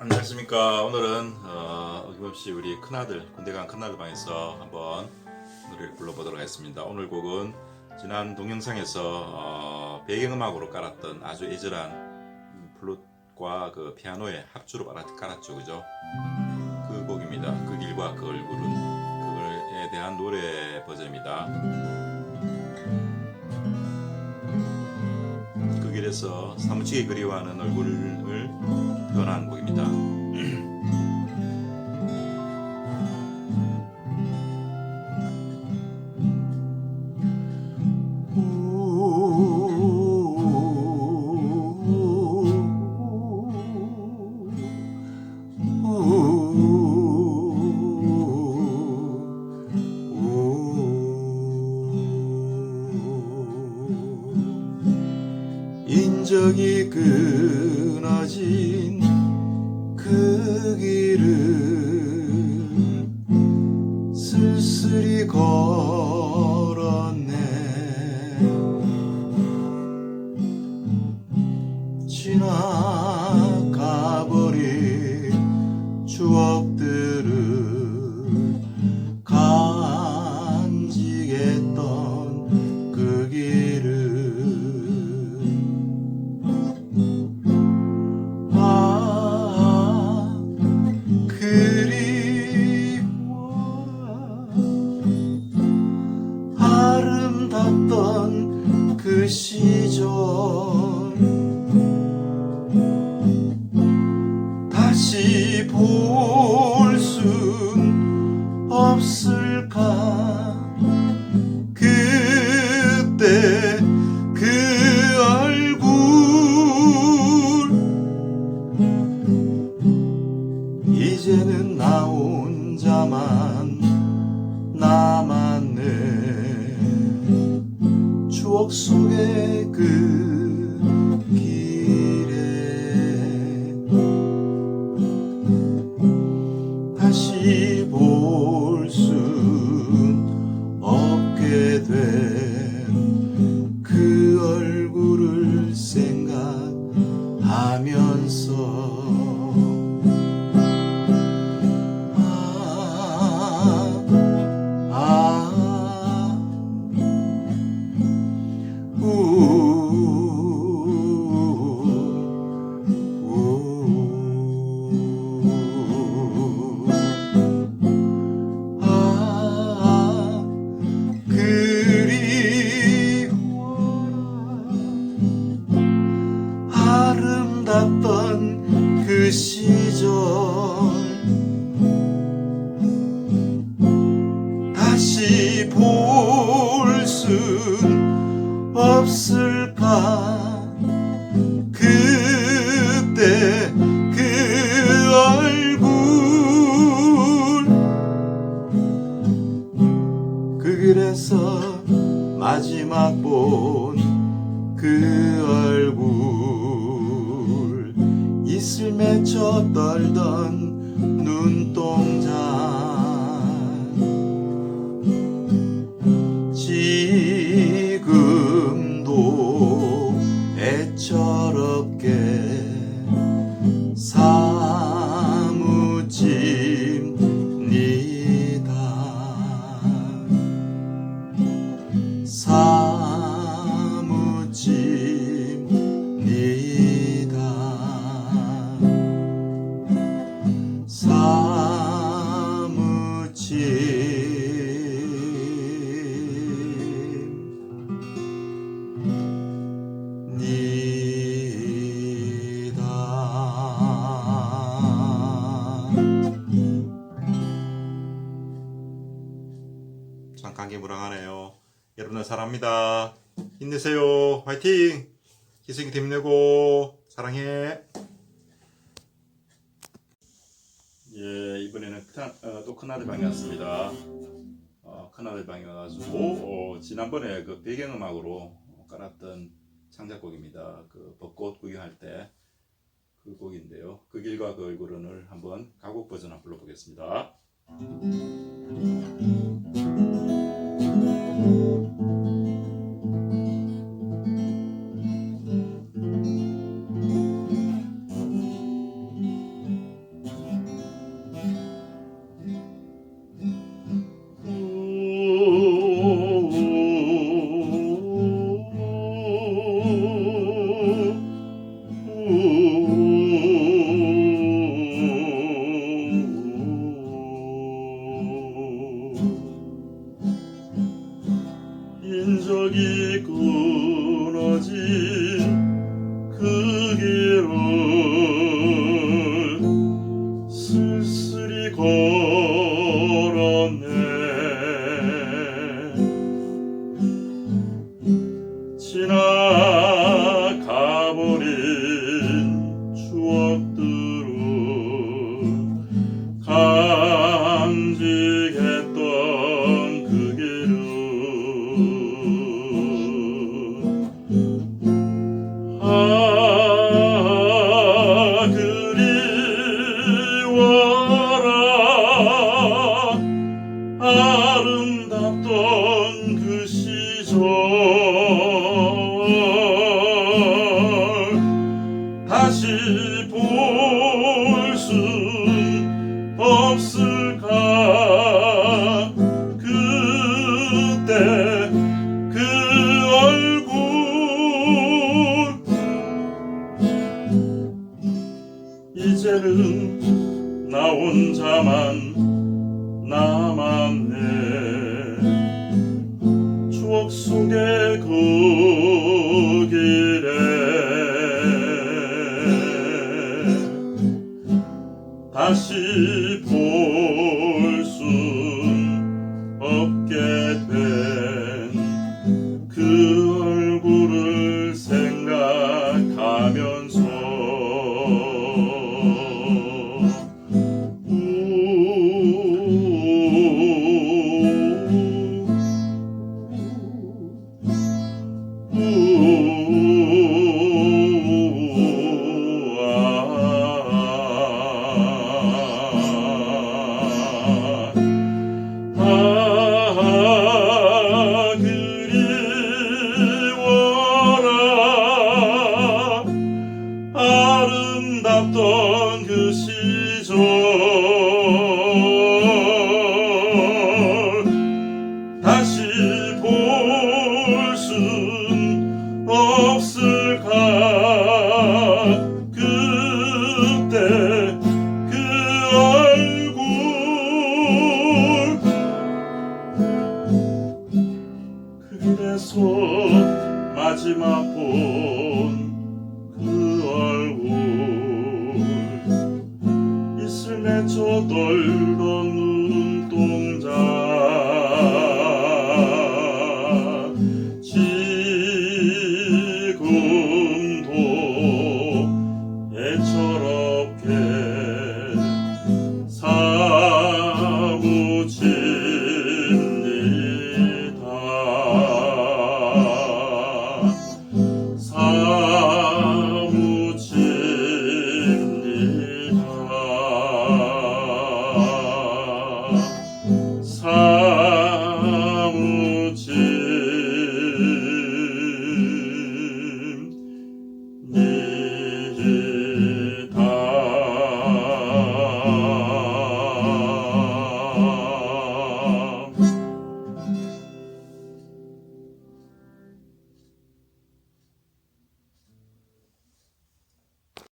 안녕하십니까. 오늘은 어, 어김없이 우리 큰아들 군대 간 큰아들 방에서 한번 노래를 불러보도록 하겠습니다. 오늘 곡은 지난 동영상에서 어, 배경음악으로 깔았던 아주 애절한 플룻과 그 피아노의 합주로 깔았- 깔았죠, 그죠? 그 곡입니다. 그 길과 그 얼굴은 그거에 대한 노래 버전입니다. 그 길에서 사무치게 그리워하는 얼굴을 표현한 곡입니다. 없을까? 그때 그 얼굴 이제는 나 혼자만 남았네. 추억 속 아름답던 그 시절. 다시 볼 순 없을까? 그때 그 얼굴. 그 길에서 마지막 본 사랑합니다. 힘내세요. 화이팅! 기생이 힘내고 사랑해. 예, 이번에는 큰, 어, 또 큰아들 방에 왔습니다. 어, 큰아들 방에 와가지고 어, 지난번에 그 배경음악으로 깔았던 창작곡입니다. 그 벚꽃 구경할 때 그 곡인데요. 그 길과 그 얼굴은을 한번 가곡 버전 한번 불러보겠습니다. Oh. 시절 다시 마